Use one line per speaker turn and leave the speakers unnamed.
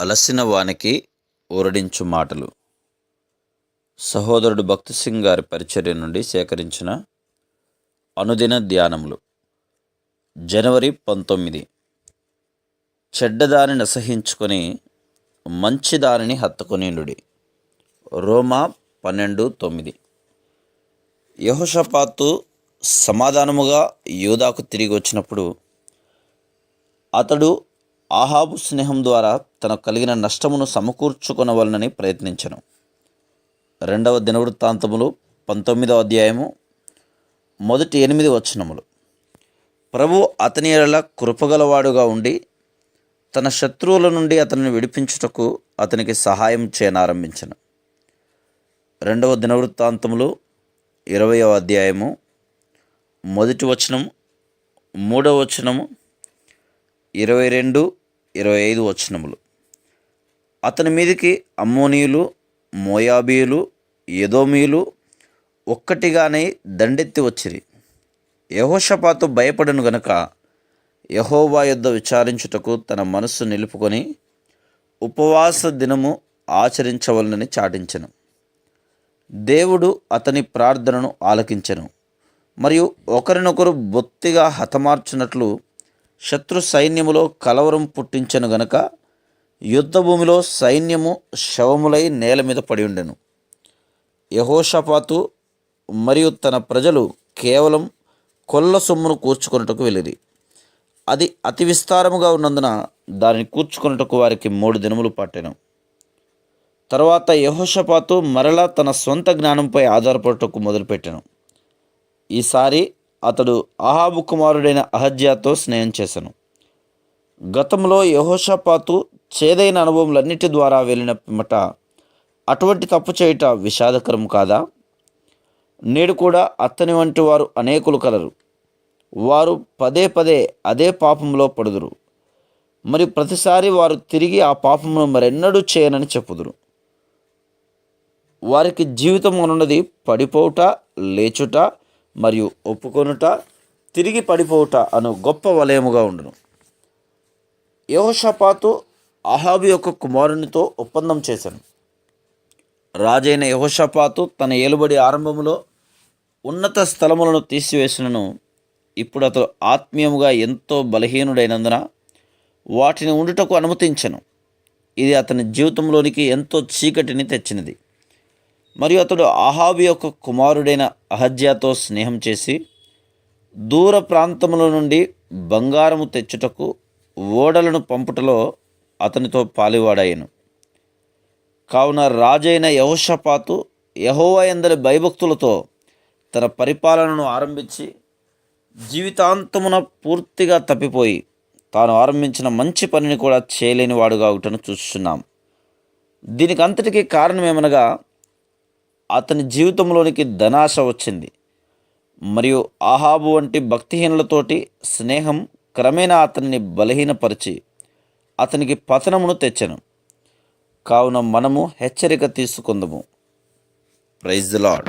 అలసిన వానికి ఊరడించు మాటలు. సహోదరుడు భక్తి సింగ్ గారి పరిచర్య నుండి సేకరించిన అనుదిన ధ్యానములు. జనవరి పంతొమ్మిది. చెడ్డదానిని అసహించుకొని మంచి దానిని హత్తుకొనిండుడి రోమా పన్నెండు తొమ్మిది. యహోషపాతు సమాధానముగా యూదాకు తిరిగి వచ్చినప్పుడు అతడు ఆహాబు స్నేహం ద్వారా తనకు కలిగిన నష్టమును సమకూర్చుకొనవలనని ప్రయత్నించను. రెండవ దినవృత్తాంతములు పంతొమ్మిదవ అధ్యాయము మొదటి ఎనిమిది వచనములు. ప్రభు అతని ఎడల కృపగలవాడుగా ఉండి తన శత్రువుల నుండి అతనిని విడిపించుటకు అతనికి సహాయం చేయనారంభించను. రెండవ దినవృత్తాంతములు ఇరవయవ అధ్యాయము మొదటి వచనం మూడవ వచనము ఇరవై రెండు ఇరవై ఐదు వచనములు. అతని మీదకి అమ్మోనీయులు మోయాబీయులు ఎదోమీయులు ఒక్కటిగానే దండెత్తి వచ్చిరి. యహోషపాతు భయపడను గనుక యహోవా యుద్ధ విచారించుటకు తన మనస్సు నిలుపుకొని ఉపవాస దినము ఆచరించవలనని చాటించెను. దేవుడు అతని ప్రార్థనను ఆలకించెను. మరియు ఒకరినొకరు బొత్తిగా హతమార్చినట్లు శత్రు సైన్యములో కలవరం పుట్టించను గనక యుద్ధభూమిలో సైన్యము శవములై నేల మీద పడి ఉండెను. యహోషపాతు మరియు తన ప్రజలు కేవలం కొల్ల సొమ్మును కూర్చుకొనుటకు వెళ్ళిరి. అది అతి విస్తారముగా ఉన్నందున దానిని కూర్చుకొనుటకు వారికి మూడు దినములు పట్టాను. తర్వాత యహోషపాతు మరలా తన సొంత జ్ఞానంపై ఆధారపడటకు మొదలుపెట్టాను. ఈసారి అతడు అహాబు కుమారుడైన అహజ్యాతో స్నేహం చేశాను గతంలో యహోషపాతు చేదైన అనుభవములన్నిటి ద్వారా వెళ్ళిన పిమ్మట అటువంటి తప్పు చేయుట విషాదకరం కాదా? నేడు కూడా అత్తని వంటి వారు అనేకులు కలరు. వారు పదే పదే అదే పాపంలో పడుదురు. మరి ప్రతిసారి వారు తిరిగి ఆ పాపమును మరెన్నడూ చేయనని చెప్పుదురు. వారికి జీవితం అనున్నది పడిపోవుట లేచుట మరియు ఒప్పుకొనుట తిరిగి పడిపోవుట అను గొప్ప వలయముగా ఉండును. యహోషపాతు అహాబు యొక్క కుమారునితో ఒప్పందం చేశాను. రాజైన యహోషపాతు తన ఏలుబడి ఆరంభములో ఉన్నత స్థలములను తీసివేసినను ఇప్పుడు అతడు ఆత్మీయముగా ఎంతో బలహీనుడైనందున వాటిని ఉండుటకు అనుమతించను. ఇది అతని జీవితంలోనికి ఎంతో చీకటిని తెచ్చినది. మరియు అతడు అహాబు యొక్క కుమారుడైన అహజ్యాతో స్నేహం చేసి దూర ప్రాంతముల నుండి బంగారము తెచ్చుటకు ఓడలను పంపుటలో అతనితో పాలివాడాయను కావున రాజైన యహోషపాతు యహోవా ఎందరి భయభక్తులతో తన పరిపాలనను ఆరంభించి జీవితాంతమున పూర్తిగా తప్పిపోయి తాను ఆరంభించిన మంచి పనిని కూడా చేయలేని వాడుగా ఒకటను చూస్తున్నాం. దీనికి అంతటికీ కారణమేమనగా అతని జీవితంలోనికి ధనాశ వచ్చింది. మరియు ఆహాబు వంటి భక్తిహీనులతోటి స్నేహం క్రమేణా అతన్ని బలహీనపరిచి అతనికి పతనమును తెచ్చను. కావున మనము హెచ్చరిక తీసుకుందము. Praise the lord